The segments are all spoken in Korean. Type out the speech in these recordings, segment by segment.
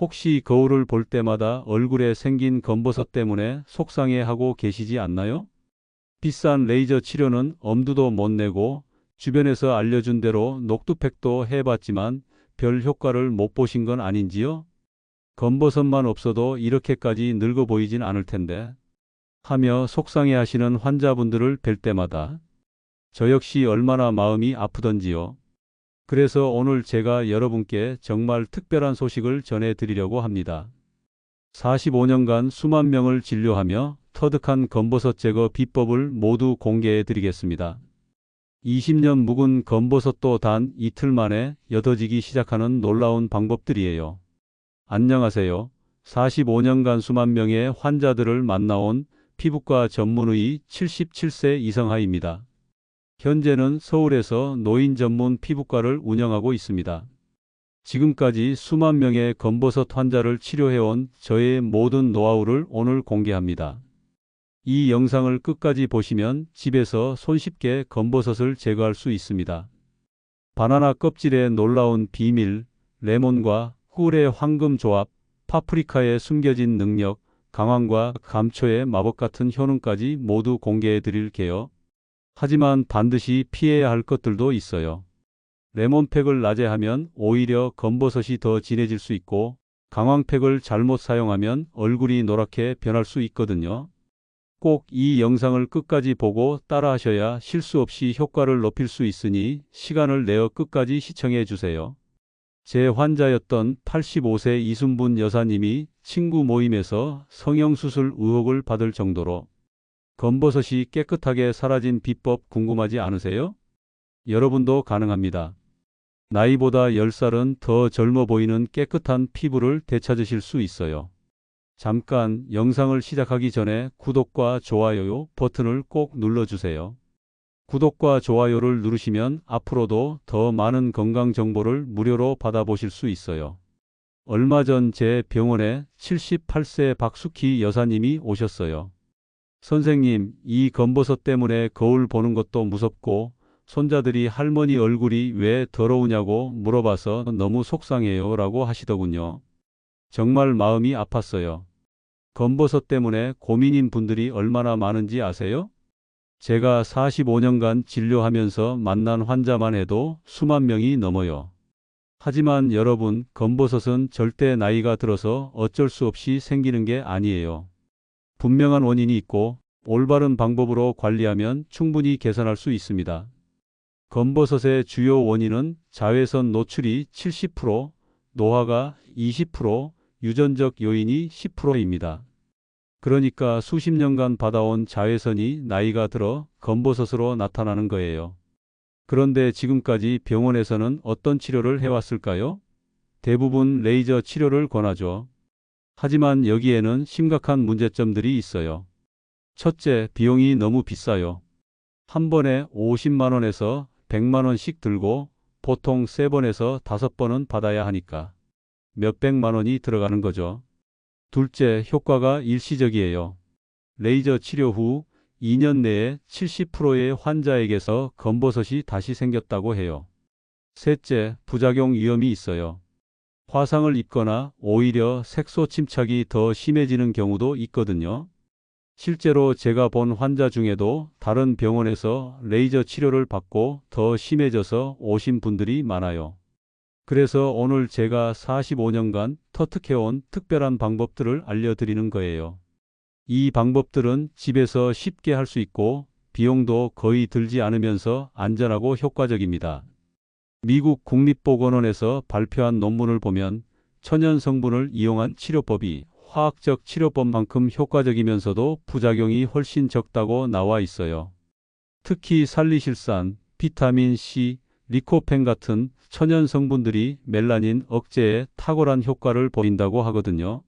혹시 거울을 볼 때마다 얼굴에 생긴 검버섯 때문에 속상해하고 계시지 않나요? 비싼 레이저 치료는 엄두도 못 내고 주변에서 알려준 대로 녹두팩도 해봤지만 별 효과를 못 보신 건 아닌지요? 검버섯만 없어도 이렇게까지 늙어 보이진 않을 텐데. 하며 속상해 하시는 환자분들을 뵐 때마다 저 역시 얼마나 마음이 아프던지요. 그래서 오늘 제가 여러분께 정말 특별한 소식을 전해드리려고 합니다. 45년간 수만 명을 진료하며 터득한 검버섯 제거 비법을 모두 공개해 드리겠습니다. 20년 묵은 검버섯도 단 이틀 만에 옅어지기 시작하는 놀라운 방법들이에요. 안녕하세요. 45년간 수만 명의 환자들을 만나온 피부과 전문의 77세 이성하입니다. 현재는 서울에서 노인 전문 피부과를 운영하고 있습니다. 지금까지 수만 명의 검버섯 환자를 치료해온 저의 모든 노하우를 오늘 공개합니다. 이 영상을 끝까지 보시면 집에서 손쉽게 검버섯을 제거할 수 있습니다. 바나나 껍질의 놀라운 비밀, 레몬과 꿀의 황금 조합, 파프리카의 숨겨진 능력, 강황과 감초의 마법 같은 효능까지 모두 공개해 드릴게요. 하지만 반드시 피해야 할 것들도 있어요. 레몬팩을 낮에 하면 오히려 검버섯이 더 진해질 수 있고 강황팩을 잘못 사용하면 얼굴이 노랗게 변할 수 있거든요. 꼭 이 영상을 끝까지 보고 따라 하셔야 실수 없이 효과를 높일 수 있으니 시간을 내어 끝까지 시청해 주세요. 제 환자였던 85세 이순분 여사님이 친구 모임에서 성형수술 의혹을 받을 정도로 검버섯이 깨끗하게 사라진 비법 궁금하지 않으세요? 여러분도 가능합니다. 나이보다 10살은 더 젊어 보이는 깨끗한 피부를 되찾으실 수 있어요. 잠깐 영상을 시작하기 전에 구독과 좋아요 버튼을 꼭 눌러주세요. 구독과 좋아요를 누르시면 앞으로도 더 많은 건강 정보를 무료로 받아보실 수 있어요. 얼마 전 제 병원에 78세 박숙희 여사님이 오셨어요. 선생님, 이 검버섯 때문에 거울 보는 것도 무섭고 손자들이 할머니 얼굴이 왜 더러우냐고 물어봐서 너무 속상해요 라고 하시더군요. 정말 마음이 아팠어요. 검버섯 때문에 고민인 분들이 얼마나 많은지 아세요? 제가 45년간 진료하면서 만난 환자만 해도 수만 명이 넘어요. 하지만 여러분, 검버섯은 절대 나이가 들어서 어쩔 수 없이 생기는 게 아니에요. 분명한 원인이 있고 올바른 방법으로 관리하면 충분히 개선할 수 있습니다. 검버섯의 주요 원인은 자외선 노출이 70%, 노화가 20%, 유전적 요인이 10%입니다. 그러니까 수십 년간 받아온 자외선이 나이가 들어 검버섯으로 나타나는 거예요. 그런데 지금까지 병원에서는 어떤 치료를 해왔을까요? 대부분 레이저 치료를 권하죠. 하지만 여기에는 심각한 문제점들이 있어요. 첫째, 비용이 너무 비싸요. 한 번에 50만원에서 100만원씩 들고 보통 3번에서 5번은 받아야 하니까 몇백만원이 들어가는 거죠. 둘째, 효과가 일시적이에요. 레이저 치료 후 2년 내에 70%의 환자에게서 검버섯이 다시 생겼다고 해요. 셋째, 부작용 위험이 있어요. 화상을 입거나 오히려 색소 침착이 더 심해지는 경우도 있거든요. 실제로 제가 본 환자 중에도 다른 병원에서 레이저 치료를 받고 더 심해져서 오신 분들이 많아요. 그래서 오늘 제가 45년간 터득해온 특별한 방법들을 알려드리는 거예요. 이 방법들은 집에서 쉽게 할 수 있고 비용도 거의 들지 않으면서 안전하고 효과적입니다. 미국 국립보건원에서 발표한 논문을 보면 천연 성분을 이용한 치료법이 화학적 치료법만큼 효과적이면서도 부작용이 훨씬 적다고 나와 있어요. 특히 살리실산, 비타민 C, 리코펜 같은 천연 성분들이 멜라닌 억제에 탁월한 효과를 보인다고 하거든요.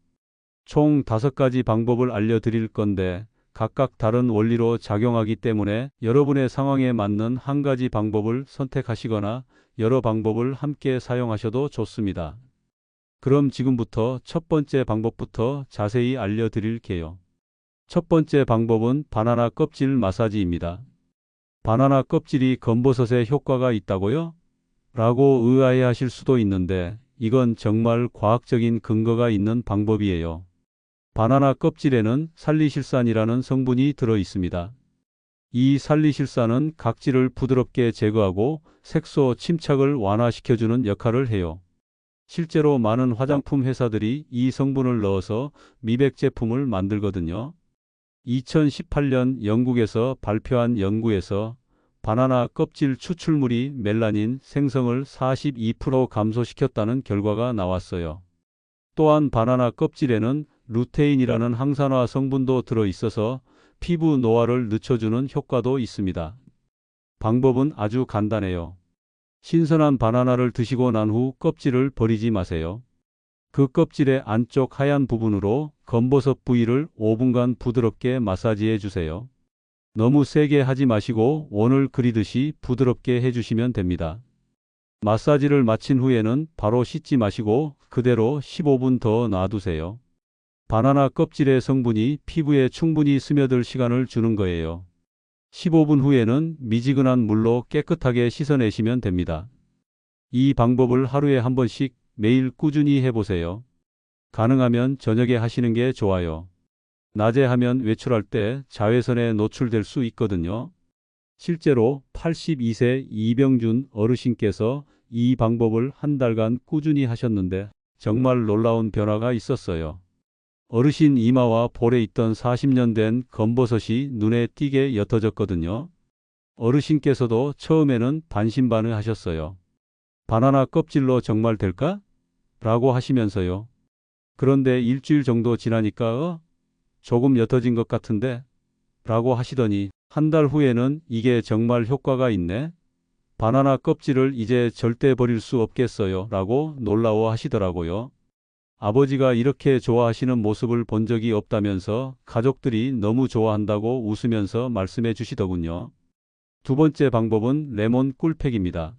총 다섯 가지 방법을 알려드릴 건데 각각 다른 원리로 작용하기 때문에 여러분의 상황에 맞는 한 가지 방법을 선택하시거나 여러 방법을 함께 사용하셔도 좋습니다. 그럼 지금부터 첫 번째 방법부터 자세히 알려드릴게요. 첫 번째 방법은 바나나 껍질 마사지입니다. 바나나 껍질이 검버섯에 효과가 있다고요? 라고 의아해 하실 수도 있는데 이건 정말 과학적인 근거가 있는 방법이에요. 바나나 껍질에는 살리실산이라는 성분이 들어 있습니다. 이 살리실산은 각질을 부드럽게 제거하고 색소 침착을 완화시켜주는 역할을 해요. 실제로 많은 화장품 회사들이 이 성분을 넣어서 미백 제품을 만들거든요. 2018년 영국에서 발표한 연구에서 바나나 껍질 추출물이 멜라닌 생성을 42% 감소시켰다는 결과가 나왔어요. 또한 바나나 껍질에는 루테인이라는 항산화 성분도 들어 있어서 피부 노화를 늦춰주는 효과도 있습니다. 방법은 아주 간단해요. 신선한 바나나를 드시고 난 후 껍질을 버리지 마세요. 그 껍질의 안쪽 하얀 부분으로 검버섯 부위를 5분간 부드럽게 마사지해 주세요. 너무 세게 하지 마시고 원을 그리듯이 부드럽게 해주시면 됩니다. 마사지를 마친 후에는 바로 씻지 마시고 그대로 15분 더 놔두세요. 바나나 껍질의 성분이 피부에 충분히 스며들 시간을 주는 거예요. 15분 후에는 미지근한 물로 깨끗하게 씻어내시면 됩니다. 이 방법을 하루에 한 번씩 매일 꾸준히 해보세요. 가능하면 저녁에 하시는 게 좋아요. 낮에 하면 외출할 때 자외선에 노출될 수 있거든요. 실제로 82세 이병준 어르신께서 이 방법을 한 달간 꾸준히 하셨는데 정말 놀라운 변화가 있었어요. 어르신 이마와 볼에 있던 40년 된 검버섯이 눈에 띄게 옅어졌거든요. 어르신께서도 처음에는 반신반의 하셨어요. 바나나 껍질로 정말 될까? 라고 하시면서요. 그런데 일주일 정도 지나니까 어? 조금 옅어진 것 같은데? 라고 하시더니 한 달 후에는 이게 정말 효과가 있네? 바나나 껍질을 이제 절대 버릴 수 없겠어요. 라고 놀라워 하시더라고요. 아버지가 이렇게 좋아하시는 모습을 본 적이 없다면서 가족들이 너무 좋아한다고 웃으면서 말씀해 주시더군요. 두 번째 방법은 레몬 꿀팩입니다.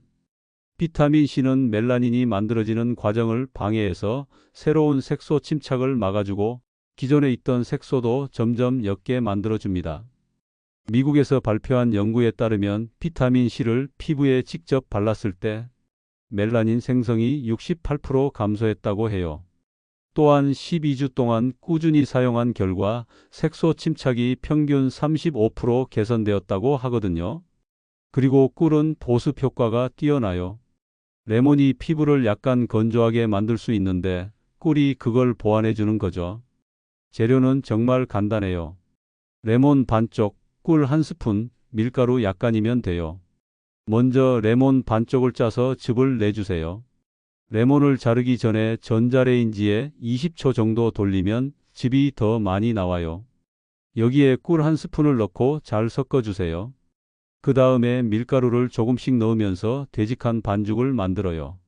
비타민 C는 멜라닌이 만들어지는 과정을 방해해서 새로운 색소 침착을 막아주고 기존에 있던 색소도 점점 옅게 만들어줍니다. 미국에서 발표한 연구에 따르면 비타민 C를 피부에 직접 발랐을 때 멜라닌 생성이 68% 감소했다고 해요. 또한 12주 동안 꾸준히 사용한 결과 색소 침착이 평균 35% 개선되었다고 하거든요. 그리고 꿀은 보습 효과가 뛰어나요. 레몬이 피부를 약간 건조하게 만들 수 있는데 꿀이 그걸 보완해 주는 거죠. 재료는 정말 간단해요. 레몬 반쪽, 꿀 한 스푼, 밀가루 약간이면 돼요. 먼저 레몬 반쪽을 짜서 즙을 내주세요. 레몬을 자르기 전에 전자레인지에 20초 정도 돌리면 즙이 더 많이 나와요. 여기에 꿀 한 스푼을 넣고 잘 섞어주세요. 그 다음에 밀가루를 조금씩 넣으면서 되직한 반죽을 만들어요.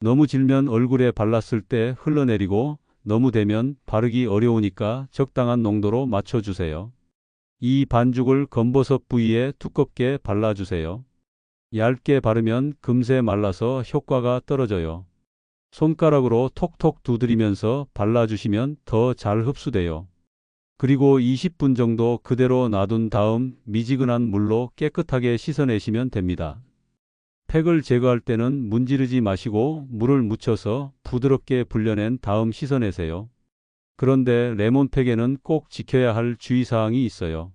너무 질면 얼굴에 발랐을 때 흘러내리고 너무 되면 바르기 어려우니까 적당한 농도로 맞춰주세요. 이 반죽을 검버섯 부위에 두껍게 발라주세요. 얇게 바르면 금세 말라서 효과가 떨어져요. 손가락으로 톡톡 두드리면서 발라주시면 더 잘 흡수돼요. 그리고 20분 정도 그대로 놔둔 다음 미지근한 물로 깨끗하게 씻어내시면 됩니다. 팩을 제거할 때는 문지르지 마시고 물을 묻혀서 부드럽게 불려낸 다음 씻어내세요. 그런데 레몬팩에는 꼭 지켜야 할 주의사항이 있어요.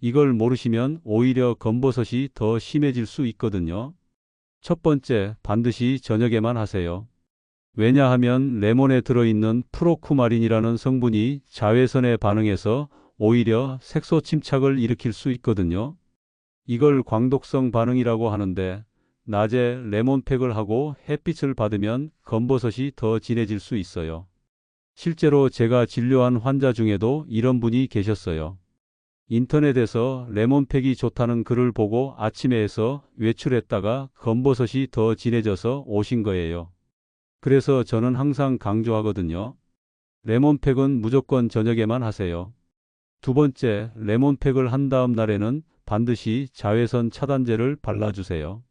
이걸 모르시면 오히려 검버섯이 더 심해질 수 있거든요. 첫 번째, 반드시 저녁에만 하세요. 왜냐하면 레몬에 들어있는 프로쿠마린이라는 성분이 자외선에 반응해서 오히려 색소 침착을 일으킬 수 있거든요. 이걸 광독성 반응이라고 하는데 낮에 레몬팩을 하고 햇빛을 받으면 검버섯이 더 진해질 수 있어요. 실제로 제가 진료한 환자 중에도 이런 분이 계셨어요. 인터넷에서 레몬팩이 좋다는 글을 보고 아침에 해서 외출했다가 검버섯이 더 진해져서 오신 거예요. 그래서 저는 항상 강조하거든요. 레몬팩은 무조건 저녁에만 하세요. 두 번째, 레몬팩을 한 다음 날에는 반드시 자외선 차단제를 발라주세요.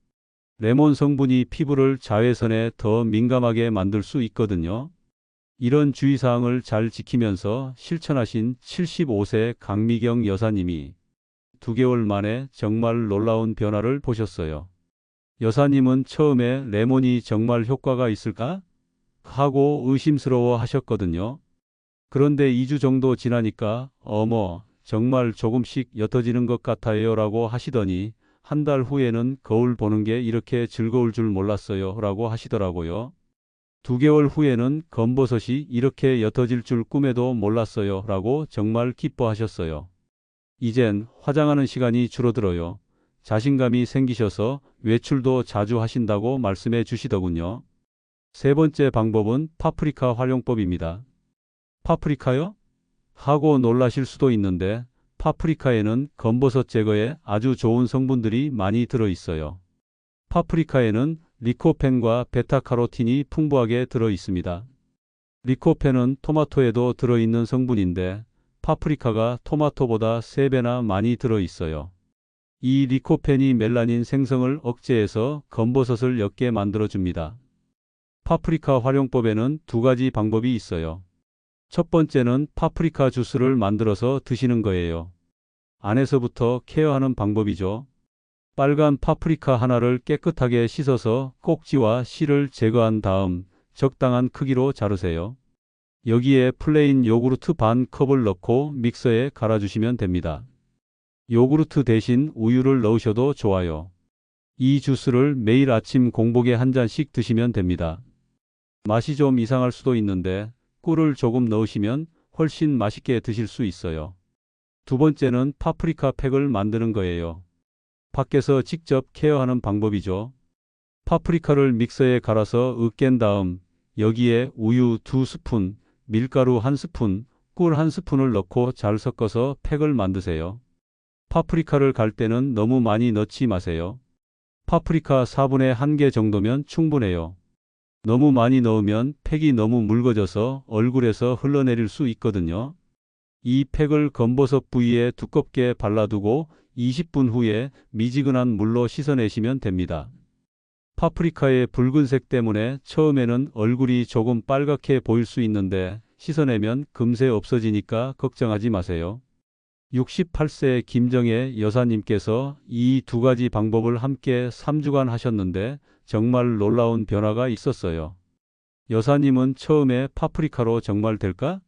레몬 성분이 피부를 자외선에 더 민감하게 만들 수 있거든요. 이런 주의사항을 잘 지키면서 실천하신 75세 강미경 여사님이 2개월 만에 정말 놀라운 변화를 보셨어요. 여사님은 처음에 레몬이 정말 효과가 있을까? 하고 의심스러워 하셨거든요. 그런데 2주 정도 지나니까 어머 정말 조금씩 옅어지는 것 같아요 라고 하시더니 한 달 후에는 거울 보는 게 이렇게 즐거울 줄 몰랐어요 라고 하시더라고요. 두 개월 후에는 검버섯이 이렇게 옅어질 줄 꿈에도 몰랐어요 라고 정말 기뻐하셨어요. 이젠 화장하는 시간이 줄어들어요. 자신감이 생기셔서 외출도 자주 하신다고 말씀해 주시더군요. 세 번째 방법은 파프리카 활용법입니다. 파프리카요? 하고 놀라실 수도 있는데 파프리카에는 검버섯 제거에 아주 좋은 성분들이 많이 들어 있어요. 파프리카에는 리코펜과 베타카로틴이 풍부하게 들어 있습니다. 리코펜은 토마토에도 들어 있는 성분인데 파프리카가 토마토보다 3배나 많이 들어 있어요. 이 리코펜이 멜라닌 생성을 억제해서 검버섯을 옅게 만들어 줍니다. 파프리카 활용법에는 두 가지 방법이 있어요. 첫 번째는 파프리카 주스를 만들어서 드시는 거예요. 안에서부터 케어하는 방법이죠. 빨간 파프리카 하나를 깨끗하게 씻어서 꼭지와 씨를 제거한 다음 적당한 크기로 자르세요. 여기에 플레인 요구르트 반 컵을 넣고 믹서에 갈아주시면 됩니다. 요구르트 대신 우유를 넣으셔도 좋아요. 이 주스를 매일 아침 공복에 한 잔씩 드시면 됩니다. 맛이 좀 이상할 수도 있는데 꿀을 조금 넣으시면 훨씬 맛있게 드실 수 있어요. 두 번째는 파프리카 팩을 만드는 거예요. 밖에서 직접 케어하는 방법이죠. 파프리카를 믹서에 갈아서 으깬 다음 여기에 우유 두 스푼, 밀가루 한 스푼, 꿀한 스푼을 넣고 잘 섞어서 팩을 만드세요. 파프리카를 갈 때는 너무 많이 넣지 마세요. 파프리카 4분의 1개 정도면 충분해요. 너무 많이 넣으면 팩이 너무 묽어져서 얼굴에서 흘러내릴 수 있거든요. 이 팩을 검버섯 부위에 두껍게 발라두고 20분 후에 미지근한 물로 씻어내시면 됩니다. 파프리카의 붉은색 때문에 처음에는 얼굴이 조금 빨갛게 보일 수 있는데 씻어내면 금세 없어지니까 걱정하지 마세요. 68세 김정혜 여사님께서 이 두 가지 방법을 함께 3주간 하셨는데 정말 놀라운 변화가 있었어요. 여사님은 처음에 파프리카로 정말 될까?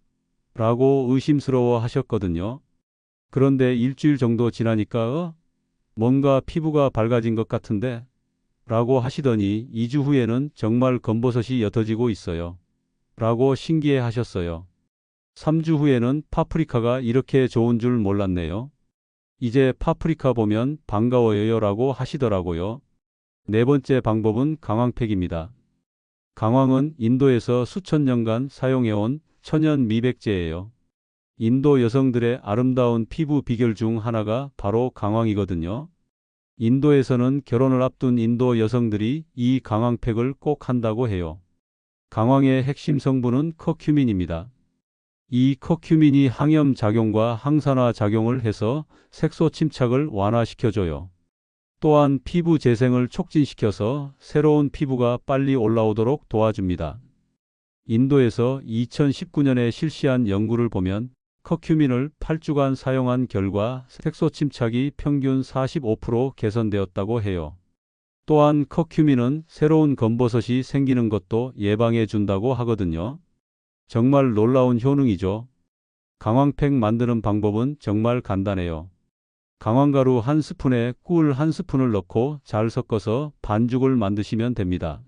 라고 의심스러워 하셨거든요. 그런데 일주일 정도 지나니까 어? 뭔가 피부가 밝아진 것 같은데? 라고 하시더니 2주 후에는 정말 검버섯이 옅어지고 있어요. 라고 신기해 하셨어요. 3주 후에는 파프리카가 이렇게 좋은 줄 몰랐네요. 이제 파프리카 보면 반가워요 라고 하시더라고요. 네 번째 방법은 강황팩입니다. 강황은 인도에서 수천 년간 사용해온 천연 미백제예요. 인도 여성들의 아름다운 피부 비결 중 하나가 바로 강황이거든요. 인도에서는 결혼을 앞둔 인도 여성들이 이 강황팩을 꼭 한다고 해요. 강황의 핵심 성분은 커큐민입니다. 이 커큐민이 항염 작용과 항산화 작용을 해서 색소 침착을 완화시켜줘요. 또한 피부 재생을 촉진시켜서 새로운 피부가 빨리 올라오도록 도와줍니다. 인도에서 2019년에 실시한 연구를 보면 커큐민을 8주간 사용한 결과 색소 침착이 평균 45% 개선되었다고 해요. 또한 커큐민은 새로운 검버섯이 생기는 것도 예방해 준다고 하거든요. 정말 놀라운 효능이죠. 강황팩 만드는 방법은 정말 간단해요. 강황가루 한 스푼에 꿀 한 스푼을 넣고 잘 섞어서 반죽을 만드시면 됩니다.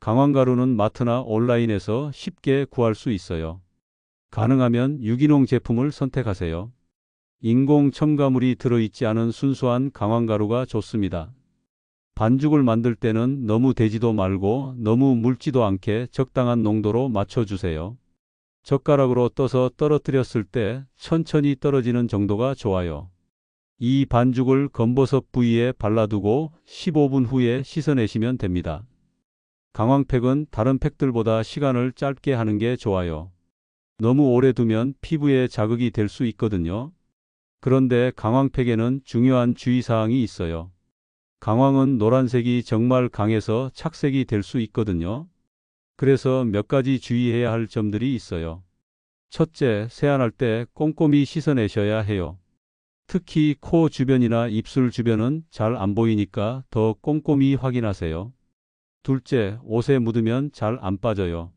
강황가루는 마트나 온라인에서 쉽게 구할 수 있어요. 가능하면 유기농 제품을 선택하세요. 인공 첨가물이 들어있지 않은 순수한 강황가루가 좋습니다. 반죽을 만들 때는 너무 되지도 말고 너무 묽지도 않게 적당한 농도로 맞춰주세요. 젓가락으로 떠서 떨어뜨렸을 때 천천히 떨어지는 정도가 좋아요. 이 반죽을 검버섯 부위에 발라두고 15분 후에 씻어내시면 됩니다. 강황팩은 다른 팩들보다 시간을 짧게 하는 게 좋아요. 너무 오래 두면 피부에 자극이 될 수 있거든요. 그런데 강황팩에는 중요한 주의사항이 있어요. 강황은 노란색이 정말 강해서 착색이 될 수 있거든요. 그래서 몇 가지 주의해야 할 점들이 있어요. 첫째, 세안할 때 꼼꼼히 씻어내셔야 해요. 특히 코 주변이나 입술 주변은 잘 안 보이니까 더 꼼꼼히 확인하세요. 둘째, 옷에 묻으면 잘 안 빠져요.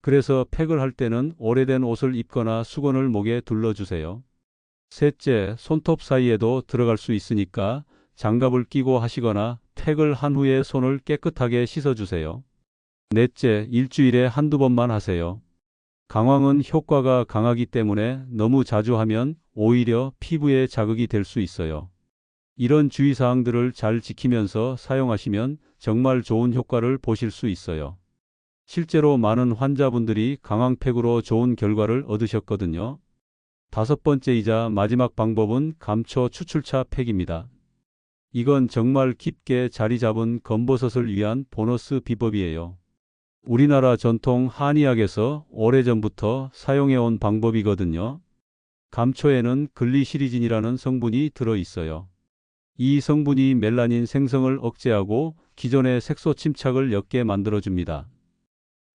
그래서 팩을 할 때는 오래된 옷을 입거나 수건을 목에 둘러주세요. 셋째, 손톱 사이에도 들어갈 수 있으니까 장갑을 끼고 하시거나 팩을 한 후에 손을 깨끗하게 씻어주세요. 넷째, 일주일에 한두 번만 하세요. 강황은 효과가 강하기 때문에 너무 자주 하면 오히려 피부에 자극이 될 수 있어요. 이런 주의사항들을 잘 지키면서 사용하시면 정말 좋은 효과를 보실 수 있어요. 실제로 많은 환자분들이 강황팩으로 좋은 결과를 얻으셨거든요. 다섯 번째이자 마지막 방법은 감초 추출차 팩입니다. 이건 정말 깊게 자리 잡은 검버섯을 위한 보너스 비법이에요. 우리나라 전통 한의학에서 오래전부터 사용해온 방법이거든요. 감초에는 글리시리진이라는 성분이 들어 있어요. 이 성분이 멜라닌 생성을 억제하고 기존의 색소 침착을 옅게 만들어줍니다.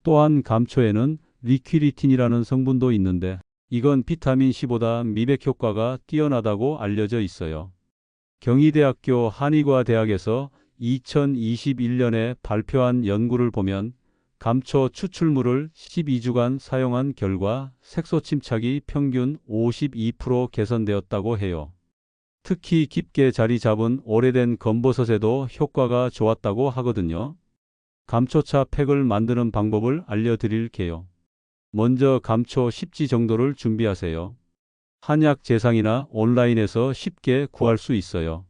또한 감초에는 리퀴리틴이라는 성분도 있는데 이건 비타민C보다 미백 효과가 뛰어나다고 알려져 있어요. 경희대학교 한의과대학에서 2021년에 발표한 연구를 보면 감초 추출물을 12주간 사용한 결과 색소 침착이 평균 52% 개선되었다고 해요. 특히 깊게 자리 잡은 오래된 검버섯에도 효과가 좋았다고 하거든요. 감초차 팩을 만드는 방법을 알려드릴게요. 먼저 감초 10지 정도를 준비하세요. 한약 재상이나 온라인에서 쉽게 구할 수 있어요.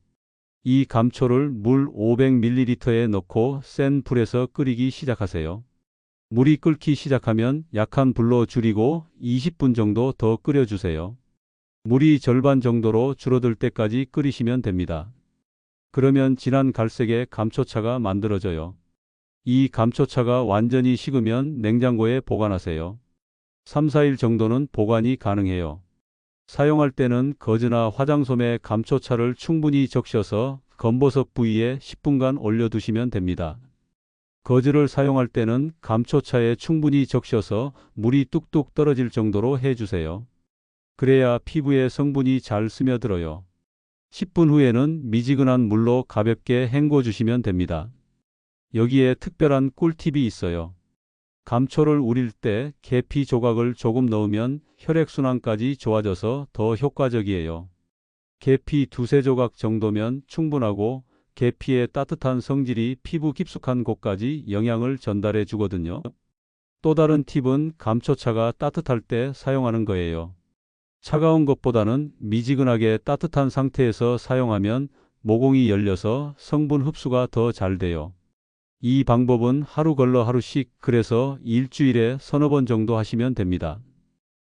이 감초를 물 500ml에 넣고 센 불에서 끓이기 시작하세요. 물이 끓기 시작하면 약한 불로 줄이고 20분 정도 더 끓여주세요. 물이 절반 정도로 줄어들 때까지 끓이시면 됩니다. 그러면 진한 갈색의 감초차가 만들어져요. 이 감초차가 완전히 식으면 냉장고에 보관하세요. 3, 4일 정도는 보관이 가능해요. 사용할 때는 거즈나 화장솜에 감초차를 충분히 적셔서 검버섯 부위에 10분간 올려두시면 됩니다. 거즈를 사용할 때는 감초차에 충분히 적셔서 물이 뚝뚝 떨어질 정도로 해주세요. 그래야 피부에 성분이 잘 스며들어요. 10분 후에는 미지근한 물로 가볍게 헹궈 주시면 됩니다. 여기에 특별한 꿀팁이 있어요. 감초를 우릴 때 계피 조각을 조금 넣으면 혈액순환까지 좋아져서 더 효과적이에요. 계피 두세 조각 정도면 충분하고 계피의 따뜻한 성질이 피부 깊숙한 곳까지 영향을 전달해 주거든요. 또 다른 팁은 감초차가 따뜻할 때 사용하는 거예요. 차가운 것보다는 미지근하게 따뜻한 상태에서 사용하면 모공이 열려서 성분 흡수가 더 잘 돼요. 이 방법은 하루 걸러 하루씩 그래서 일주일에 서너 번 정도 하시면 됩니다.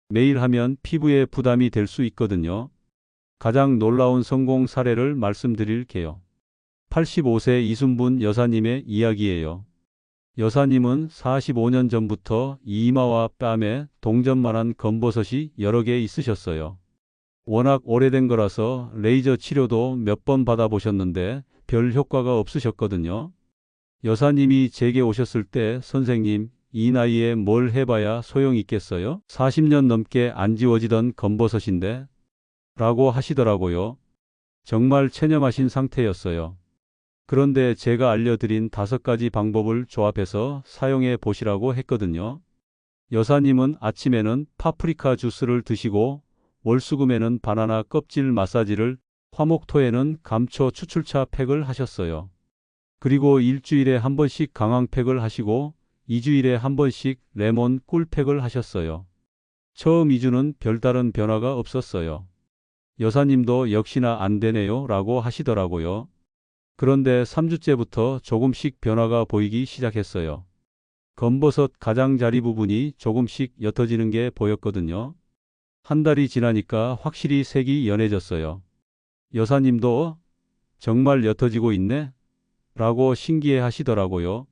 매일 하면 피부에 부담이 될 수 있거든요. 가장 놀라운 성공 사례를 말씀드릴게요. 85세 이순분 여사님의 이야기예요. 여사님은 45년 전부터 이마와 뺨에 동전만한 검버섯이 여러 개 있으셨어요. 워낙 오래된 거라서 레이저 치료도 몇 번 받아보셨는데 별 효과가 없으셨거든요. 여사님이 제게 오셨을 때 선생님, 이 나이에 뭘 해봐야 소용 있겠어요? 40년 넘게 안 지워지던 검버섯인데? 라고 하시더라고요. 정말 체념하신 상태였어요. 그런데 제가 알려드린 다섯 가지 방법을 조합해서 사용해 보시라고 했거든요. 여사님은 아침에는 파프리카 주스를 드시고 월수금에는 바나나 껍질 마사지를 화목토에는 감초 추출차 팩을 하셨어요. 그리고 일주일에 한 번씩 강황팩을 하시고 2주일에 한 번씩 레몬 꿀팩을 하셨어요. 처음 2주는 별다른 변화가 없었어요. 여사님도 역시나 안 되네요 라고 하시더라고요. 그런데 3주째부터 조금씩 변화가 보이기 시작했어요. 검버섯 가장자리 부분이 조금씩 옅어지는 게 보였거든요. 한 달이 지나니까 확실히 색이 연해졌어요. 여사님도 정말 옅어지고 있네? 라고 신기해 하시더라고요.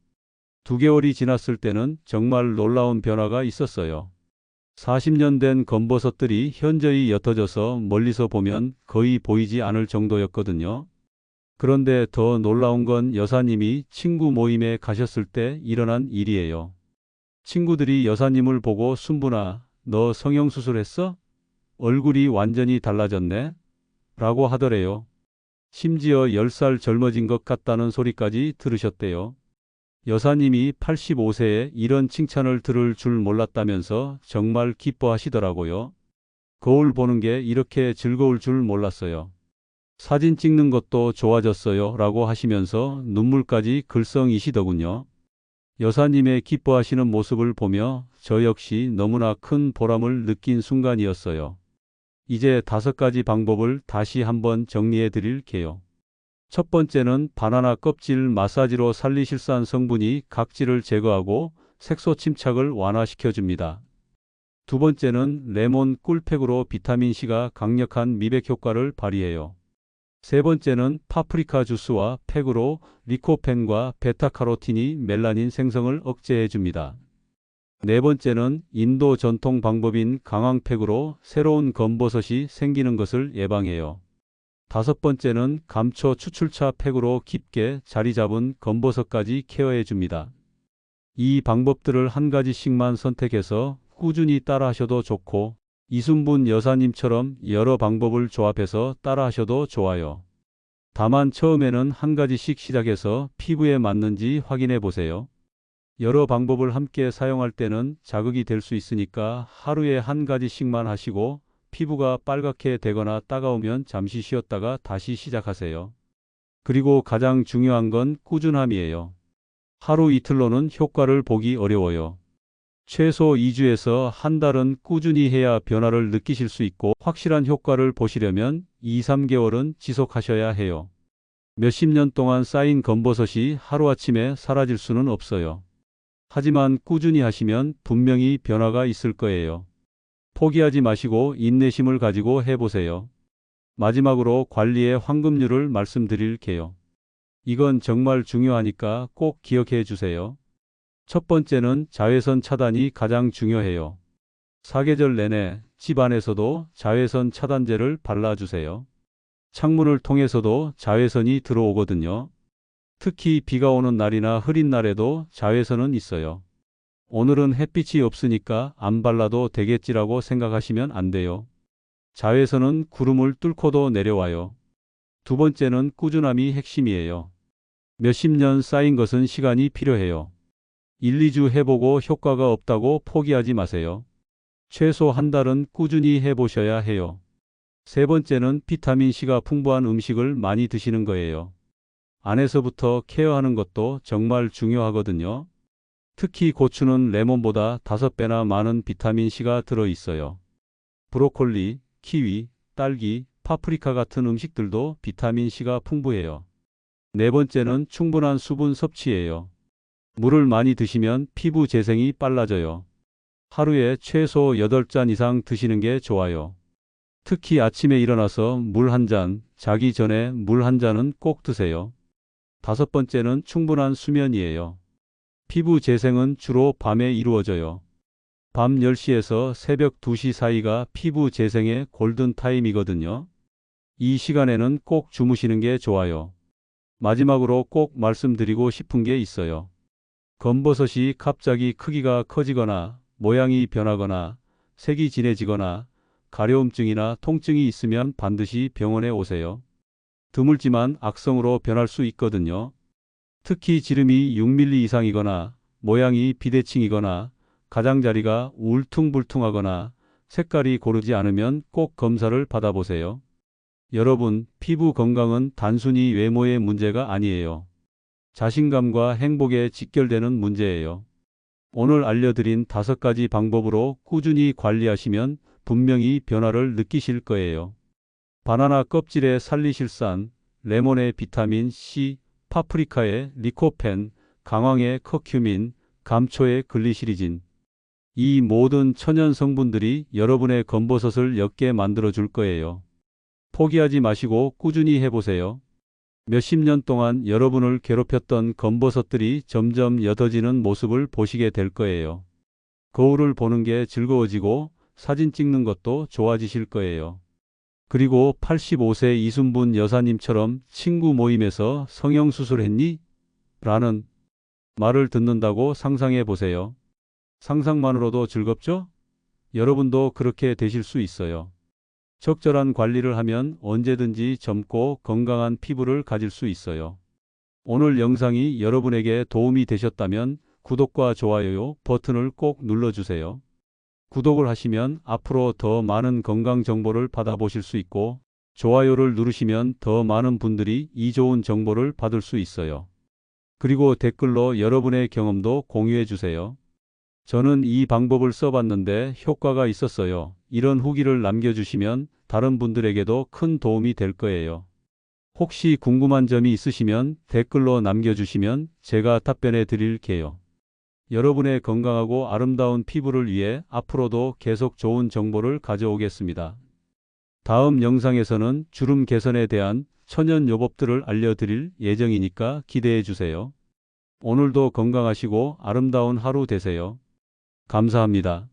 두 개월이 지났을 때는 정말 놀라운 변화가 있었어요. 40년 된 검버섯들이 현저히 옅어져서 멀리서 보면 거의 보이지 않을 정도였거든요. 그런데 더 놀라운 건 여사님이 친구 모임에 가셨을 때 일어난 일이에요. 친구들이 여사님을 보고 순분아, 너 성형수술했어? 얼굴이 완전히 달라졌네? 라고 하더래요. 심지어 10살 젊어진 것 같다는 소리까지 들으셨대요. 여사님이 85세에 이런 칭찬을 들을 줄 몰랐다면서 정말 기뻐하시더라고요. 거울 보는 게 이렇게 즐거울 줄 몰랐어요. 사진 찍는 것도 좋아졌어요. 라고 하시면서 눈물까지 글썽이시더군요. 여사님의 기뻐하시는 모습을 보며 저 역시 너무나 큰 보람을 느낀 순간이었어요. 이제 다섯 가지 방법을 다시 한번 정리해 드릴게요. 첫 번째는 바나나 껍질 마사지로 살리실산 성분이 각질을 제거하고 색소 침착을 완화시켜 줍니다. 두 번째는 레몬 꿀팩으로 비타민C가 강력한 미백 효과를 발휘해요. 세 번째는 파프리카 주스와 팩으로 리코펜과 베타카로틴이 멜라닌 생성을 억제해 줍니다. 네 번째는 인도 전통 방법인 강황팩으로 새로운 검버섯이 생기는 것을 예방해요. 다섯 번째는 감초 추출차 팩으로 깊게 자리 잡은 검버섯까지 케어해 줍니다. 이 방법들을 한 가지씩만 선택해서 꾸준히 따라 하셔도 좋고 이순분 여사님처럼 여러 방법을 조합해서 따라 하셔도 좋아요. 다만 처음에는 한 가지씩 시작해서 피부에 맞는지 확인해 보세요. 여러 방법을 함께 사용할 때는 자극이 될 수 있으니까 하루에 한 가지씩만 하시고 피부가 빨갛게 되거나 따가우면 잠시 쉬었다가 다시 시작하세요. 그리고 가장 중요한 건 꾸준함이에요. 하루 이틀로는 효과를 보기 어려워요. 최소 2주에서 한 달은 꾸준히 해야 변화를 느끼실 수 있고 확실한 효과를 보시려면 2, 3개월은 지속하셔야 해요. 몇십 년 동안 쌓인 검버섯이 하루아침에 사라질 수는 없어요. 하지만 꾸준히 하시면 분명히 변화가 있을 거예요. 포기하지 마시고 인내심을 가지고 해보세요. 마지막으로 관리의 황금률을 말씀드릴게요. 이건 정말 중요하니까 꼭 기억해 주세요. 첫 번째는 자외선 차단이 가장 중요해요. 사계절 내내 집 안에서도 자외선 차단제를 발라주세요. 창문을 통해서도 자외선이 들어오거든요. 특히 비가 오는 날이나 흐린 날에도 자외선은 있어요. 오늘은 햇빛이 없으니까 안 발라도 되겠지라고 생각하시면 안 돼요. 자외선은 구름을 뚫고도 내려와요. 두 번째는 꾸준함이 핵심이에요. 몇십 년 쌓인 것은 시간이 필요해요. 1, 2주 해보고 효과가 없다고 포기하지 마세요. 최소 한 달은 꾸준히 해보셔야 해요. 세 번째는 비타민C가 풍부한 음식을 많이 드시는 거예요. 안에서부터 케어하는 것도 정말 중요하거든요. 특히 고추는 레몬보다 5배나 많은 비타민C가 들어 있어요. 브로콜리, 키위, 딸기, 파프리카 같은 음식들도 비타민C가 풍부해요. 네 번째는 충분한 수분 섭취예요. 물을 많이 드시면 피부 재생이 빨라져요. 하루에 최소 8잔 이상 드시는 게 좋아요. 특히 아침에 일어나서 물 한 잔, 자기 전에 물 한 잔은 꼭 드세요. 다섯 번째는 충분한 수면이에요. 피부 재생은 주로 밤에 이루어져요. 밤 10시에서 새벽 2시 사이가 피부 재생의 골든 타임이거든요. 이 시간에는 꼭 주무시는 게 좋아요. 마지막으로 꼭 말씀드리고 싶은 게 있어요. 검버섯이 갑자기 크기가 커지거나 모양이 변하거나 색이 진해지거나 가려움증이나 통증이 있으면 반드시 병원에 오세요. 드물지만 악성으로 변할 수 있거든요. 특히 지름이 6mm 이상이거나 모양이 비대칭이거나 가장자리가 울퉁불퉁하거나 색깔이 고르지 않으면 꼭 검사를 받아보세요. 여러분, 피부 건강은 단순히 외모의 문제가 아니에요. 자신감과 행복에 직결되는 문제예요. 오늘 알려드린 다섯 가지 방법으로 꾸준히 관리하시면 분명히 변화를 느끼실 거예요. 바나나 껍질의 살리실산, 레몬의 비타민 C, 파프리카의 리코펜, 강황의 커큐민, 감초의 글리시리진. 이 모든 천연 성분들이 여러분의 검버섯을 옅게 만들어 줄 거예요. 포기하지 마시고 꾸준히 해보세요. 몇십 년 동안 여러분을 괴롭혔던 검버섯들이 점점 옅어지는 모습을 보시게 될 거예요. 거울을 보는 게 즐거워지고 사진 찍는 것도 좋아지실 거예요. 그리고 85세 이순분 여사님처럼 친구 모임에서 성형수술 했니? 라는 말을 듣는다고 상상해 보세요. 상상만으로도 즐겁죠? 여러분도 그렇게 되실 수 있어요. 적절한 관리를 하면 언제든지 젊고 건강한 피부를 가질 수 있어요. 오늘 영상이 여러분에게 도움이 되셨다면 구독과 좋아요 버튼을 꼭 눌러주세요. 구독을 하시면 앞으로 더 많은 건강 정보를 받아보실 수 있고 좋아요를 누르시면 더 많은 분들이 이 좋은 정보를 받을 수 있어요. 그리고 댓글로 여러분의 경험도 공유해 주세요. 저는 이 방법을 써봤는데 효과가 있었어요. 이런 후기를 남겨주시면 다른 분들에게도 큰 도움이 될 거예요. 혹시 궁금한 점이 있으시면 댓글로 남겨주시면 제가 답변해 드릴게요. 여러분의 건강하고 아름다운 피부를 위해 앞으로도 계속 좋은 정보를 가져오겠습니다. 다음 영상에서는 주름 개선에 대한 천연 요법들을 알려드릴 예정이니까 기대해 주세요. 오늘도 건강하시고 아름다운 하루 되세요. 감사합니다.